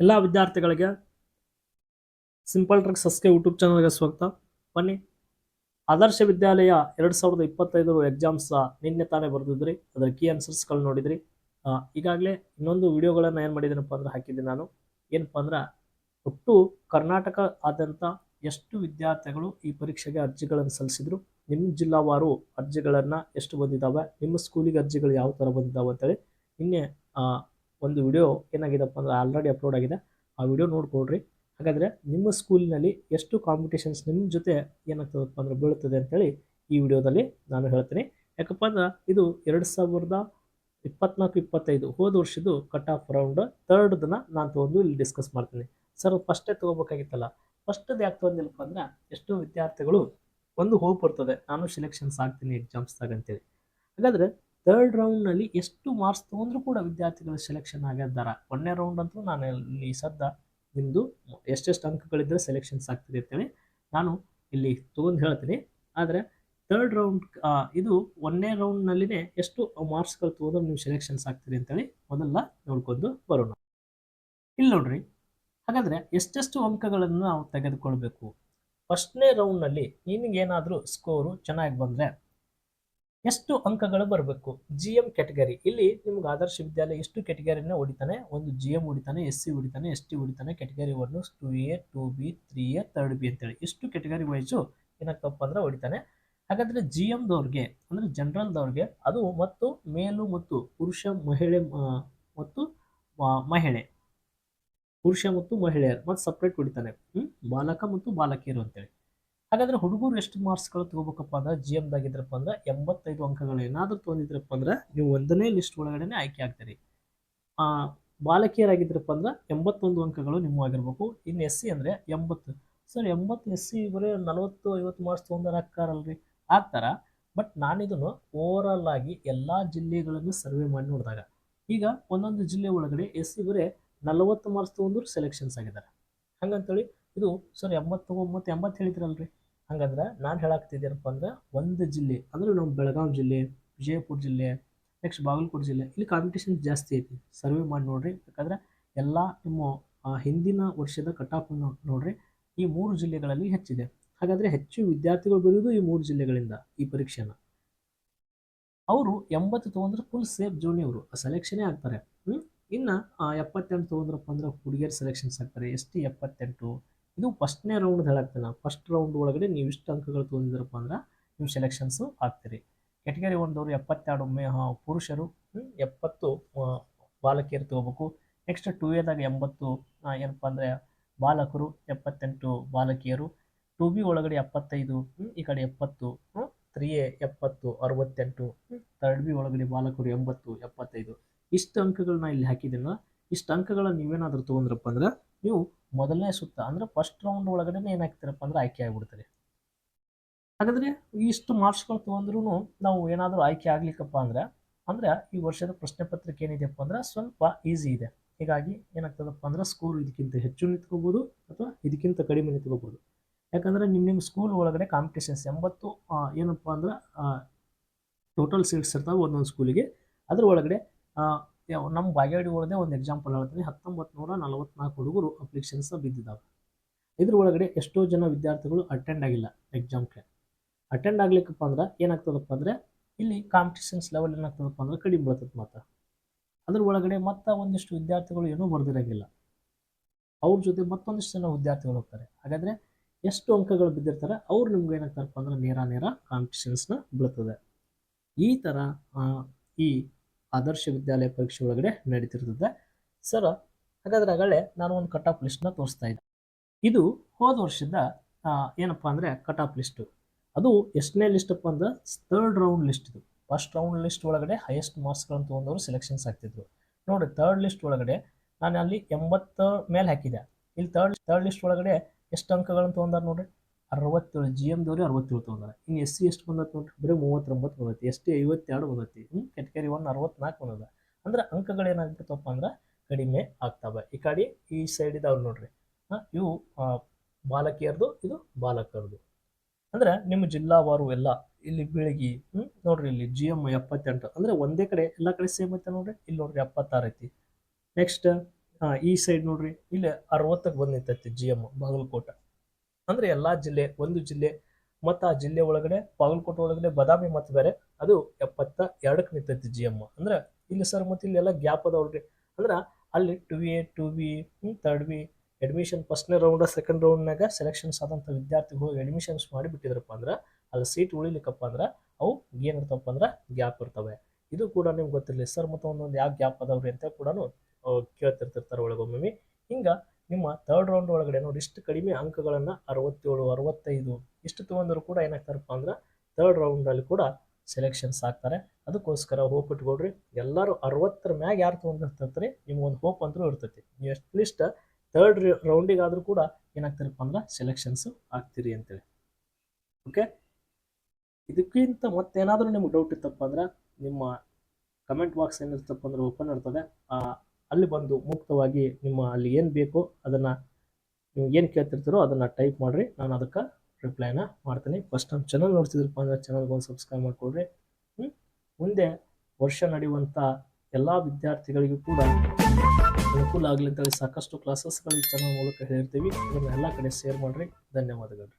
ಎಲ್ಲ ವಿದ್ಯಾರ್ಥಿಗಳಿಗೆ simple trick ಸಸ್ಕೆ YouTube ಚಾನಲ್ಗೆ ಸ್ವಾಗತ. ಬನ್ನಿ. ಆದರ್ಶ ವಿದ್ಯಾಲಯ ಎರಡು ಸಾವಿರದ ಇಪ್ಪತ್ತೈದರ ಎಕ್ಸಾಮ್ಸ್ ನಿನ್ನೆ ತಾನೇ ಬರೆದಿದ್ರಿ. ಅದರ ಕೀ ಆನ್ಸರ್ಸ್ಗಳು ನೋಡಿದ್ರಿ. ಈಗಾಗಲೇ ಇನ್ನೊಂದು ವಿಡಿಯೋಗಳನ್ನು ಏನು ಮಾಡಿದ್ದೀನಪ್ಪ ಅಂದ್ರೆ ಹಾಕಿದ್ದೆ ನಾನು. ಏನಪ್ಪ ಅಂದ್ರೆ ಒಟ್ಟು ಕರ್ನಾಟಕ ಆದ್ಯಂತ ಎಷ್ಟು ವಿದ್ಯಾರ್ಥಿಗಳು ಈ ಪರೀಕ್ಷೆಗೆ ಅರ್ಜಿಗಳನ್ನು ಸಲ್ಲಿಸಿದ್ರು? ನಿಮ್ಮ ಜಿಲ್ಲಾವಾರು ಅರ್ಜಿಗಳನ್ನು ಎಷ್ಟು ಬಂದಿದ್ದಾವೆ ನಿಮ್ಮ ಸ್ಕೂಲಿಗೆ ಅರ್ಜಿಗಳು ಯಾವ ಥರ ಬಂದಿದ್ದಾವೆ ಅಂತೇಳಿ. ನಿನ್ನೆ ಒಂದು ವಿಡಿಯೋ ಏನಾಗಿದೆಪ್ಪ ಅಂದ್ರೆ ಆಲ್ರೆಡಿ ಅಪ್ಲೋಡ್ ಆಗಿದೆ. ಆ ವಿಡಿಯೋ ನೋಡ್ಕೊಡ್ರಿ ಹಾಗಾದರೆ ನಿಮ್ಮ ಸ್ಕೂಲಿನಲ್ಲಿ ಎಷ್ಟು ಕಾಂಪಿಟೇಷನ್ಸ್ ನಿಮ್ಮ ಜೊತೆ ಏನಾಗ್ತದಪ್ಪ ಅಂದ್ರೆ ಬೀಳುತ್ತದೆ ಅಂತೇಳಿ ಈ ವಿಡಿಯೋದಲ್ಲಿ ನಾನು ಹೇಳ್ತೀನಿ. ಯಾಕಪ್ಪ ಅಂದ್ರೆ ಇದು ಎರಡು ಸಾವಿರದ ಇಪ್ಪತ್ನಾಲ್ಕು, ಇಪ್ಪತ್ತೈದು ಹೋದ ವರ್ಷದ್ದು ಕಟ್ ಆಫ್ ರೌಂಡ್ ಥರ್ಡ್ದನ್ನು ನಾನು ತೊಗೊಂಡು ಇಲ್ಲಿ ಡಿಸ್ಕಸ್ ಮಾಡ್ತೀನಿ. ಸರ್ ಫಸ್ಟೇ ತೊಗೋಬೇಕಾಗಿತ್ತಲ್ಲ. ಫಸ್ಟದ್ದು ಯಾಕೆ ತೊಗೊಂಡಿಲ್ಲಪ್ಪ ಅಂದ್ರೆ ಎಷ್ಟೋ ವಿದ್ಯಾರ್ಥಿಗಳು ಒಂದು ಹೋಪ್ ಬರ್ತದೆ ನಾನು ಸೆಲೆಕ್ಷನ್ಸ್ ಆಗ್ತೀನಿ ಎಕ್ಸಾಮ್ಸ್ದಾಗ ಅಂತೇಳಿ. ಹಾಗಾದ್ರೆ ಥರ್ಡ್ ರೌಂಡ್ನಲ್ಲಿ ಎಷ್ಟು ಮಾರ್ಕ್ಸ್ ತೊಗೊಂಡ್ರು ಕೂಡ ವಿದ್ಯಾರ್ಥಿಗಳು ಸೆಲೆಕ್ಷನ್ ಆಗಿದ್ದಾರೆ ಒಂದನೇ ರೌಂಡ್ ಅಂತೂ ನಾನು ಇಲ್ಲಿ ಸದ್ದ ನಿಮ್ಮದು ಎಷ್ಟೆಷ್ಟು ಅಂಕಗಳಿದ್ದರೆ ಸೆಲೆಕ್ಷನ್ಸ್ ಆಗ್ತದೆ ಅಂತೇಳಿ ನಾನು ಇಲ್ಲಿ ತೊಗೊಂಡು ಹೇಳ್ತೀನಿ. ಆದರೆ ಥರ್ಡ್ ರೌಂಡ್ ಇದು ಒಂದನೇ ರೌಂಡ್ನಲ್ಲಿನೇ ಎಷ್ಟು ಮಾರ್ಕ್ಸ್ಗಳು ತೊಗೊಂಡ್ರೆ ನೀವು ಸೆಲೆಕ್ಷನ್ಸ್ ಆಗ್ತೀರಿ ಅಂತೇಳಿ ಮೊದಲ ನೋಡ್ಕೊಂಡು ಬರೋಣ. ಇಲ್ಲಿ ನೋಡ್ರಿ, ಹಾಗಾದರೆ ಎಷ್ಟೆಷ್ಟು ಅಂಕಗಳನ್ನು ನಾವು ತೆಗೆದುಕೊಳ್ಬೇಕು? ಫಸ್ಟ್ನೇ ರೌಂಡ್ನಲ್ಲಿ ನಿನಗೇನಾದರೂ ಸ್ಕೋರು ಚೆನ್ನಾಗಿ ಬಂದರೆ ಎಷ್ಟು ಅಂಕಗಳು ಬರಬೇಕು? ಜಿ ಎಂ ಕ್ಯಾಟಗರಿ ಇಲ್ಲಿ ನಿಮ್ಗೆ ಆದರ್ಶ ವಿದ್ಯಾಲಯ ಎಷ್ಟು ಕ್ಯಾಟಗರಿನ ಹೊಡಿತಾನೆ ಒಂದು ಜಿ ಎಂ ಹೊಡಿತಾನೆ ಎಸ್ ಸಿ ಹೊಡಿತಾನೆ ಎಸ್ ಟಿ ಹೊಡಿತಾನೆ category one two A two B three A third B ಅಂತೇಳಿ. ಎಷ್ಟು ಕ್ಯಾಟಗರಿ ವೈಸು ಏನಾಗ್ತಪ್ಪ ಅಂದ್ರೆ ಹೊಡಿತಾನೆ ಹಾಗಾದ್ರೆ ಜಿ ಎಮ್ದವ್ರಿಗೆ ಅಂದರೆ ಜನರಲ್ದವ್ರಿಗೆ ಅದು ಮತ್ತು ಮೇಲು ಮತ್ತು ಪುರುಷ, ಮಹಿಳೆ ಮತ್ತು ಮಹಿಳೆ. ಪುರುಷ ಮತ್ತು ಮಹಿಳೆಯರು. ಮತ್ತು ಸಪ್ರೇಟ್ ಹೊಡಿತಾನೆ ಬಾಲಕ ಮತ್ತು ಬಾಲಕಿಯರು ಅಂತೇಳಿ. ಹಾಗಾದ್ರೆ ಹುಡುಗರು ಎಷ್ಟು ಮಾರ್ಕ್ಸ್ಗಳು ತಗೋಬೇಕಪ್ಪ ಅಂದ್ರೆ ಜಿ ಎಮ್ದಾಗಿದ್ರಪ್ಪ ಅಂದ್ರೆ ಎಂಬತ್ತೈದು ಅಂಕಗಳು ಏನಾದರೂ ತೊಗೊಂಡಿದ್ರಪ್ಪ ಅಂದ್ರೆ ನೀವು ಒಂದನೇ ಲಿಸ್ಟ್ ಒಳಗಡೆ ಆಯ್ಕೆ ಆಗ್ತೀರಿ. ಬಾಲಕಿಯರಾಗಿದ್ರಪ್ಪ ಅಂದ್ರೆ ಎಂಬತ್ತೊಂದು ಅಂಕಗಳು ನಿಮ್ಮವಾಗಿರ್ಬೇಕು ಇನ್ನು ಎಸ್ ಸಿ ಅಂದರೆ ಎಂಬತ್ತು. ಸರ್, ಎಂಬತ್ತು ಎಸ್ ಸಿ ಬರೀ ನಲವತ್ತು, ಐವತ್ತು ಮಾರ್ಕ್ಸ್ ತೊಗೊಂಡಾರ ಹಾಕ್ತಾರಲ್ರಿ? ಆಗ್ತಾರ? ಬಟ್ ನಾನಿದನ್ನು ಓವರಾಲ್ ಆಗಿ ಎಲ್ಲ ಜಿಲ್ಲೆಗಳನ್ನು ಸರ್ವೆ ಮಾಡಿ ನೋಡಿದಾಗ, ಈಗ ಒಂದೊಂದು ಜಿಲ್ಲೆ ಒಳಗಡೆ ಎಸ್ ಸಿ ಬರೀ ನಲವತ್ತು ಮಾರ್ಕ್ಸ್ ತೊಗೊಂಡ್ರು ಸೆಲೆಕ್ಷನ್ಸ್ ಆಗಿದ್ದಾರೆ. ಹಂಗಂತೇಳಿ ಇದು, ಸರ್, ಎಂಬತ್ತು ತೊಗೊಂಬತ್ತು ಎಂಬತ್ತು ಹೇಳಿದ್ರಲ್ರಿ? ಹಂಗಂದ್ರೆ ನಾನು ಹೇಳಾಕ್ತಿದ್ದೀನಪ್ಪ ಅಂದ್ರೆ ಒಂದು ಜಿಲ್ಲೆ, ಅಂದ್ರೆ ನಮ್ಮ ಬೆಳಗಾವಿ ಜಿಲ್ಲೆ, ವಿಜಯಪುರ ಜಿಲ್ಲೆ ನೆಕ್ಸ್ಟ್ ಬಾಗಲಕೋಟೆ ಜಿಲ್ಲೆ, ಇಲ್ಲಿ ಕಾಂಪಿಟೇಷನ್ ಜಾಸ್ತಿ ಐತಿ. ಸರ್ವೆ ಮಾಡಿ ನೋಡ್ರಿ. ಯಾಕಂದ್ರೆ ಎಲ್ಲ ನಿಮ್ಮ ಹಿಂದಿನ ವರ್ಷದ ಕಟ್ ಆಫ್ ನೋಡ್ರಿ. ಈ ಮೂರು ಜಿಲ್ಲೆಗಳಲ್ಲಿ ಹೆಚ್ಚಿದೆ. ಹಾಗಾದ್ರೆ ಹೆಚ್ಚು ವಿದ್ಯಾರ್ಥಿಗಳು ಬರೆಯೋದು ಈ ಮೂರು ಜಿಲ್ಲೆಗಳಿಂದ ಈ ಪರೀಕ್ಷೆನ. ಅವರು ಎಂಬತ್ತು ತೊಗೊಂಡ್ರೆ ಫುಲ್ ಸೇಫ್ ಜೋನಿ ಅವರು ಸೆಲೆಕ್ಷನೇ ಆಗ್ತಾರೆ. ಇನ್ನ ಎಪ್ಪತ್ತೆಂಟು ತೊಗೊಂಡ್ರಪ್ಪ ಅಂದ್ರೆ ಹುಡುಗಿಯರ್ ಸೆಲೆಕ್ಷನ್ಸ್ ಆಗ್ತಾರೆ. ಎಸ್ ಟಿ ಎಪ್ಪತ್ತೆಂಟು ಇದು ಫಸ್ಟ್ನೇ ರೌಂಡ್ ಹೇಳಾಗ್ತಾನೆ ಫಸ್ಟ್ ರೌಂಡ್ ಒಳಗಡೆ ನೀವು ಇಷ್ಟು ಅಂಕಗಳು ತೊಗೊಂಡಿದ್ರಪ್ಪ ಅಂದ್ರೆ ನೀವು ಸೆಲೆಕ್ಷನ್ಸು ಆಗ್ತೀರಿ ಕೆಟಗರಿ ಒಂದವರು ಎಪ್ಪತ್ತೆರಡು ಮೇ ಪುರುಷರು ಎಪ್ಪತ್ತು ಬಾಲಕಿಯರು ತಗೋಬೇಕು. ನೆಕ್ಸ್ಟ್ ಟು ಎದಾಗ ಎಂಬತ್ತು ಏನಪ್ಪ ಅಂದರೆ ಬಾಲಕರು, ಎಪ್ಪತ್ತೆಂಟು ಬಾಲಕಿಯರು. ಟು ಬಿ ಒಳಗಡೆ ಎಪ್ಪತ್ತೈದು ಈ ಕಡೆ ಎಪ್ಪತ್ತು ತ್ರೀ ಎ ಎಪ್ಪತ್ತು, ಅರವತ್ತೆಂಟು ತರ್ಡ್ ಬಿ ಒಳಗಡೆ ಬಾಲಕರು ಎಂಬತ್ತು, ಎಪ್ಪತ್ತೈದು. ಇಷ್ಟು ಅಂಕಗಳನ್ನ ಇಲ್ಲಿ ಹಾಕಿದ್ದೀನ ಇಷ್ಟು ಅಂಕಗಳನ್ನು ನೀವೇನಾದರೂ ತೊಗೊಂಡ್ರಪ್ಪ ಅಂದ್ರೆ ನೀವು ಮೊದಲನೇ ಸುತ್ತ ಅಂದ್ರೆ ಫಸ್ಟ್ ರೌಂಡ್ ಒಳಗಡೆ ಏನಾಗ್ತೀರಪ್ಪ ಅಂದ್ರೆ ಆಯ್ಕೆ ಆಗಿಬಿಡ್ತೀರಿ. ಹಾಗಾದರೆ ಇಷ್ಟು ಮಾರ್ಕ್ಸ್ಗಳು ತೊಗೊಂಡ್ರು ನಾವು ಏನಾದರೂ ಆಯ್ಕೆ ಆಗ್ಲಿಕ್ಕಪ್ಪ ಅಂದ್ರೆ ಅಂದ್ರೆ ಈ ವರ್ಷದ ಪ್ರಶ್ನೆ ಪತ್ರಿಕೆ ಏನಿದೆಯಪ್ಪ ಅಂದ್ರೆ ಸ್ವಲ್ಪ ಈಸಿ ಇದೆ. ಹೀಗಾಗಿ ಏನಾಗ್ತದಪ್ಪ ಅಂದ್ರೆ ಸ್ಕೋರ್ ಇದಕ್ಕಿಂತ ಹೆಚ್ಚು ನಿಂತ್ಕೋಬೋದು ಅಥವಾ ಇದಕ್ಕಿಂತ ಕಡಿಮೆ ನಿಂತ್ಕೋಬೋದು. ಯಾಕಂದ್ರೆ ನಿಮ್ಮ ನಿಮ್ಮ ಸ್ಕೂಲ್ ಒಳಗಡೆ ಕಾಂಪಿಟೇಷನ್ಸ್ ಎಂಬತ್ತು ಏನಪ್ಪ ಅಂದ್ರೆ ಟೋಟಲ್ ಸೀಟ್ಸ್ ಇರ್ತಾವೆ ಒಂದೊಂದು ಸ್ಕೂಲಿಗೆ ಅದ್ರ ಒಳಗಡೆ ನಮ್ಮ ಬಾಗೇವಾಡಿ ಒಂದು ಎಕ್ಸಾಂಪಲ್ ಹೇಳ್ತೀನಿ. ಹತ್ತೊಂಬತ್ತು ನೂರ ನಲವತ್ನಾಲ್ಕು ಹುಡುಗರು ಅಪ್ಲಿಕೇಶನ್ಸ್ ಬಿದ್ದಿದ್ದಾವೆ ಇದ್ರ ಒಳಗಡೆ ಎಷ್ಟೋ ಜನ ವಿದ್ಯಾರ್ಥಿಗಳು ಅಟೆಂಡ್ ಆಗಿಲ್ಲ ಎಕ್ಸಾಮ್ಗೆ ಅಟೆಂಡ್ ಆಗ್ಲಿಕ್ಕಪ್ಪ ಅಂದ್ರೆ ಏನಾಗ್ತದಪ್ಪ ಅಂದರೆ ಇಲ್ಲಿ ಕಾಂಪಿಟೇಷನ್ಸ್ ಲೆವೆಲ್ ಏನಾಗ್ತದಪ್ಪ ಅಂದ್ರೆ ಕಡಿಮೆ ಬೀಳ್ತದೆ ಮಾತ್ರ. ಅದ್ರ ಒಳಗಡೆ ಮತ್ತೆ ಒಂದಿಷ್ಟು ವಿದ್ಯಾರ್ಥಿಗಳು ಏನೂ ಬರ್ದಿರಂಗಿಲ್ಲ. ಅವ್ರ ಜೊತೆ ಮತ್ತೊಂದಿಷ್ಟು ಜನ ವಿದ್ಯಾರ್ಥಿಗಳು ಹೋಗ್ತಾರೆ. ಹಾಗಾದ್ರೆ ಎಷ್ಟು ಅಂಕಗಳು ಬಿದ್ದಿರ್ತಾರೆ, ಅವ್ರು ನಿಮ್ಗೆ ಏನಾಗ್ತಾರಪ್ಪ ಅಂದ್ರೆ ನೇರ ನೇರ ಕಾಂಪಿಟೇಷನ್ಸ್ನ ಬೀಳ್ತದೆ. ಈ ಥರ ಈ ಆದರ್ಶ ವಿದ್ಯಾಲಯ ಪರೀಕ್ಷೆ ಒಳಗಡೆ ನಡೀತಿರ್ತದೆ. ಸರ್, ಹಾಗಾದ್ರೆ ಆಗಲೇ ನಾನು ಒಂದು ಕಟ್ ಆಫ್ ಲಿಸ್ಟ್ನ ತೋರಿಸ್ತಾ ಇದ್ದೆ. ಇದು ಹೋದ ವರ್ಷದ ಏನಪ್ಪಾ ಅಂದರೆ ಕಟ್ ಆಫ್ ಲಿಸ್ಟು ಅದು ಎಷ್ಟನೇ ಲಿಸ್ಟಪ್ಪ ಅಂದ್ರೆ ಥರ್ಡ್ ರೌಂಡ್ ಲಿಸ್ಟ್ ಇದು. ಫಸ್ಟ್ ರೌಂಡ್ ಲಿಸ್ಟ್ ಒಳಗಡೆ ಹೈಯೆಸ್ಟ್ ಮಾರ್ಕ್ಸ್ಗಳನ್ನು ತೊಗೊಂಡವರು ಸೆಲೆಕ್ಷನ್ಸ್ ಆಗ್ತಿದ್ರು ನೋಡಿ ಥರ್ಡ್ ಲಿಸ್ಟ್ ಒಳಗಡೆ ನಾನು ಅಲ್ಲಿ ಎಂಬತ್ತ ಮೇಲೆ ಹಾಕಿದೆ ಇಲ್ಲಿ ಥರ್ಡ್ ಥರ್ಡ್ ಲಿಸ್ಟ್ ಒಳಗಡೆ ಎಷ್ಟು ಅಂಕಗಳನ್ನು ತೊಗೊಂಡಾರ ನೋಡ್ರಿ? ಅರವತ್ತೇಳು ಜಿ ಎಮ್ದವ್ರಿ ಅರವತ್ತೇಳು ತೊಗೊಂಡಾರೆ. ಇನ್ನು ಎಸ್ ಸಿ ಎಷ್ಟು ಬಂದೈತೆ ನೋಡ್ರಿ? ಬರೀ ಮೂವತ್ತೊಂಬತ್ತು ಬಂದೈತಿ. ಎಸ್ ಟಿ ಐವತ್ತೆರಡು ಬಂದೈತಿ. ಹ್ಞೂ ಕೆಟಗರಿ ಒನ್ ಅರವತ್ನಾಲ್ಕು ಬಂದದ. ಅಂದ್ರೆ ಅಂಕಗಳು ಏನಾಗ್ಬಿಟ್ಟಪ್ಪ ಅಂದ್ರೆ ಕಡಿಮೆ ಆಗ್ತವೆ. ಈ ಕಡೆ ಈ ಸೈಡ್ ಇದಾವೆ ನೋಡ್ರಿ. ಇವು ಬಾಲಕಿಯರ್ದು, ಇದು ಬಾಲಕರದು. ಅಂದ್ರೆ ನಿಮ್ಮ ಜಿಲ್ಲಾವಾರು ಎಲ್ಲ, ಇಲ್ಲಿ ಬೆಳಗ್ಗೆ ಹ್ಞೂ ನೋಡ್ರಿ ಇಲ್ಲಿ ಜಿ ಎಂ ಎಪ್ಪತ್ತೆಂಟು. ಅಂದ್ರೆ ಒಂದೇ ಕಡೆ, ಎಲ್ಲ ಕಡೆ ಸೇಮ್ ಐತೆ ನೋಡ್ರಿ. ಇಲ್ಲಿ ನೋಡ್ರಿ ಎಪ್ಪತ್ತಾರು ಐತಿ. ನೆಕ್ಸ್ಟ್ ಈ ಸೈಡ್ ನೋಡ್ರಿ. ಇಲ್ಲಿ ಅರವತ್ತಕ್ಕೆ ಬಂದೈತೈತಿ ಜಿ ಎಂ ಬಾಗಲಕೋಟ. ಅಂದ್ರೆ ಎಲ್ಲಾ ಜಿಲ್ಲೆ, ಒಂದು ಜಿಲ್ಲೆ, ಮತ್ತು ಆ ಜಿಲ್ಲೆ ಒಳಗಡೆ, ಬಾಗಲಕೋಟೆ ಒಳಗಡೆ ಬದಾಮಿ ಮತ್ತು ಬೇರೆ, ಅದು ಎಪ್ಪತ್ತ ಎರಡಕ್ಕೆ ನಿಂತೈತಿ ಜಿ ಎಂ ಅಂದ್ರೆ ಇಲ್ಲಿ ಸರ್ ಮತ್ತೆ ಇಲ್ಲಿ ಎಲ್ಲ ಗ್ಯಾಪ್ ಅದಾವಲ್ರಿ ಅಂದ್ರೆ ಅಲ್ಲಿ two A two B third B admission ಫಸ್ಟ್ನೇ ರೌಂಡ್ ಸೆಕೆಂಡ್ ರೌಂಡ್ನಾಗ ಸೆಲೆಕ್ಷನ್ಸ್ ಆದಂಥ ವಿದ್ಯಾರ್ಥಿಗಳು ಅಡ್ಮಿಷನ್ಸ್ ಅಡ್ಮಿಷನ್ಸ್ ಮಾಡಿಬಿಟ್ಟಿದ್ರಪ್ಪ ಅಂದ್ರೆ ಅಲ್ಲಿ ಸೀಟ್ ಉಳಿಲಿಕ್ಕಪ್ಪ ಅಂದ್ರೆ ಅವು ಏನಿರ್ತಾವಪ್ಪ ಅಂದ್ರೆ ಗ್ಯಾಪ್ ಇರ್ತವೆ. ಇದು ಕೂಡ ನಿಮ್ಗೆ ಗೊತ್ತಿರಲಿ ಸರ್ ಮತ್ತು ಒಂದೊಂದು ಯಾವ ಗ್ಯಾಪ್ ಅದಾವ್ರಿ ಅಂತ ಕೂಡ ಕೇಳ್ತಿರ್ತಿರ್ತಾರೆ ಒಳಗೊಮ್ಮೆ ಹಿಂಗ ನಿಮ್ಮ ಥರ್ಡ್ ರೌಂಡ್ ಒಳಗಡೆ ನೋಡಿ ಇಷ್ಟು ಕಡಿಮೆ ಅಂಕಗಳನ್ನು ಅರವತ್ತೇಳು ಅರವತ್ತೈದು ಇಷ್ಟು ತಗೊಂಡ್ರು ಕೂಡ ಏನಾಗ್ತಾರಪ್ಪ ಅಂದ್ರೆ ಥರ್ಡ್ ರೌಂಡಲ್ಲಿ ಕೂಡ ಸೆಲೆಕ್ಷನ್ಸ್ ಆಗ್ತಾರೆ. ಅದಕ್ಕೋಸ್ಕರ ಹೋಪ್ ಇಟ್ಕೊಡ್ರಿ ಎಲ್ಲರೂ ಅರವತ್ತರ ಮ್ಯಾಗ ಯಾರು ತೊಗೊಂಡಿರ್ತಾರೆ ನಿಮ್ಗೊಂದು ಹೋಪ್ ಅಂತೂ ಇರ್ತೈತಿ. ನೀವು ಅಟ್ಲೀಸ್ಟ್ ಥರ್ಡ್ ರೌಂಡಿಗಾದರೂ ಕೂಡ ಏನಾಗ್ತಾರಪ್ಪ ಅಂದ್ರೆ ಸೆಲೆಕ್ಷನ್ಸ್ ಆಗ್ತೀರಿ ಅಂತೇಳಿ. ಓಕೆ ಇದಕ್ಕಿಂತ ಮತ್ತೇನಾದರೂ ನಿಮ್ಗೆ ಡೌಟ್ ಇತ್ತಪ್ಪ ಅಂದ್ರೆ ನಿಮ್ಮ ಕಮೆಂಟ್ ಬಾಕ್ಸ್ ಏನಿರ್ತಪ್ಪ ಅಂದ್ರೆ ಓಪನ್ ಇರ್ತದೆ. ಆ, ಅಲ್ಲಿ ಬಂದು ಮುಕ್ತವಾಗಿ ನಿಮ್ಮ ಅಲ್ಲಿ ಏನು ಬೇಕೋ ಅದನ್ನು ನೀವು ಏನು ಕೇಳ್ತಿರ್ತೀರೋ ಅದನ್ನು ಟೈಪ್ ಮಾಡಿರಿ. ನಾನು ಅದಕ್ಕೆ ರಿಪ್ಲೈನ ಮಾಡ್ತೀನಿ. ಫಸ್ಟ್ ನಮ್ಮ ಚಾನಲ್ ನೋಡ್ತಿದ್ರಪ್ಪ ಅಂದ್ರೆ ಚಾನಲ್ಗೆ ಒಂದು ಸಬ್ಸ್ಕ್ರೈಬ್ ಮಾಡಿಕೊಡ್ರಿ? ಮುಂದೆ ವರ್ಷ ನಡೆಯುವಂಥ ಎಲ್ಲ ವಿದ್ಯಾರ್ಥಿಗಳಿಗೂ ಕೂಡ ಅನುಕೂಲ ಆಗಲಿ ಅಂತೇಳಿ ಸಾಕಷ್ಟು ಕ್ಲಾಸಸ್ಗಳು ಈ ಚಾನಲ್ ಮೂಲಕ ಹೇಳ್ತೀವಿ ಅದನ್ನು ಎಲ್ಲ ಕಡೆ ಶೇರ್ ಮಾಡಿರಿ. ಧನ್ಯವಾದಗಳು.